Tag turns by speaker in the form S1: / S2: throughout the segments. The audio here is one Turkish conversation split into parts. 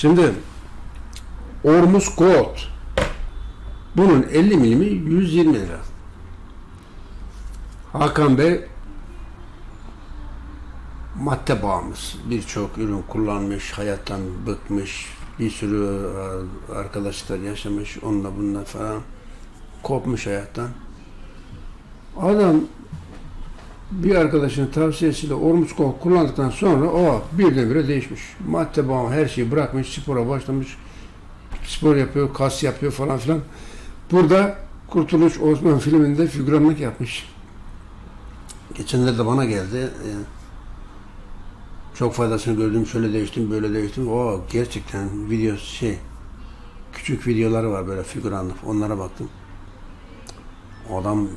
S1: Şimdi Ormus Gold bunun 50 milimi 120 lira. Hakan Bey madde bağımlısı. Birçok ürün kullanmış, hayattan bıkmış, bir sürü e, arkadaşlar yaşamış, onunla bununla falan kopmuş hayattan. Adam bir arkadaşının tavsiyesiyle Ormus Gold kullandıktan sonra o birdenbire değişmiş. Madde bağımlı her şeyi bırakmış, spora başlamış. Spor yapıyor, kas yapıyor falan filan. Burada Kurtuluş Osman filminde figüranlık yapmış. Geçenlerde bana geldi. e, Çok faydasını gördüm, şöyle değiştim, böyle değiştim. O gerçekten video şey, küçük videoları var böyle figüranlık. Onlara baktım. Adam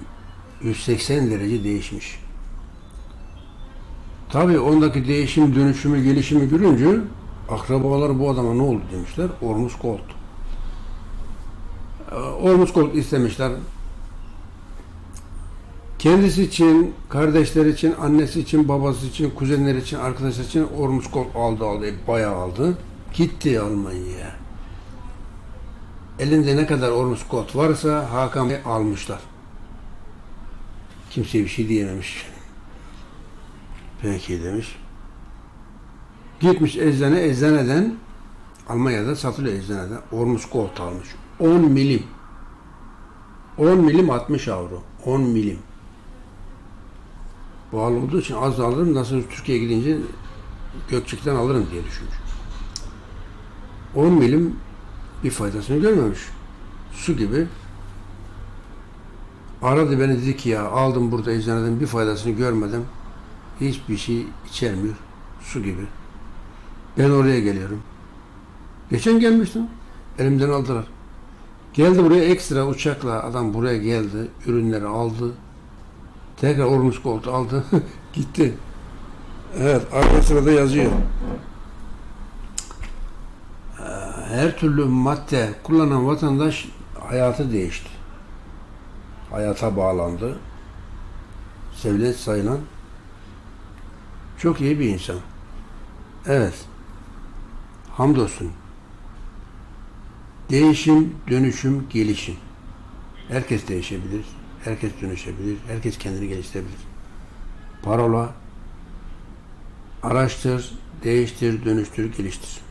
S1: 180 derece değişmiş. Tabii ondaki değişim, dönüşümü, gelişimi görünce akrabalar bu adama ne oldu demişler. Ormus Gold. Ee, Ormus Gold istemişler. Kendisi için, kardeşleri için, annesi için, babası için, kuzenleri için, arkadaşlar için Ormus Gold aldı aldı. E, Bayağı aldı. Gitti Almanya'ya. Elinde ne kadar Ormus Gold varsa Hakan Bey almışlar. Kimse bir şey diyememiş. Peki demiş. Gitmiş eczane, eczaneden Almanya'da satılıyor eczanede. Ormus Gold almış. 10 milim. 10 milim 60 avro. 10 milim. Pahalı olduğu için az alırım. Nasıl Türkiye'ye gidince Gökçek'ten alırım diye düşünmüş. 10 milim bir faydasını görmemiş. Su gibi. Aradı beni dedi ki ya aldım burada eczaneden bir faydasını görmedim. Hiçbir şey içermiyor. Su gibi. Ben oraya geliyorum. Geçen gelmiştim. Elimden aldılar. Geldi buraya ekstra uçakla adam buraya geldi. Ürünleri aldı. Tekrar Ormus Gold aldı. Gitti. Evet arka sırada yazıyor. Her türlü madde kullanan vatandaş hayatı değişti. Hayata bağlandı. Sevilen sayılan çok iyi bir insan. Evet. Hamdolsun. Değişim, dönüşüm, gelişim. Herkes değişebilir. Herkes dönüşebilir. Herkes kendini geliştirebilir. Parola araştır, değiştir, dönüştür, geliştir.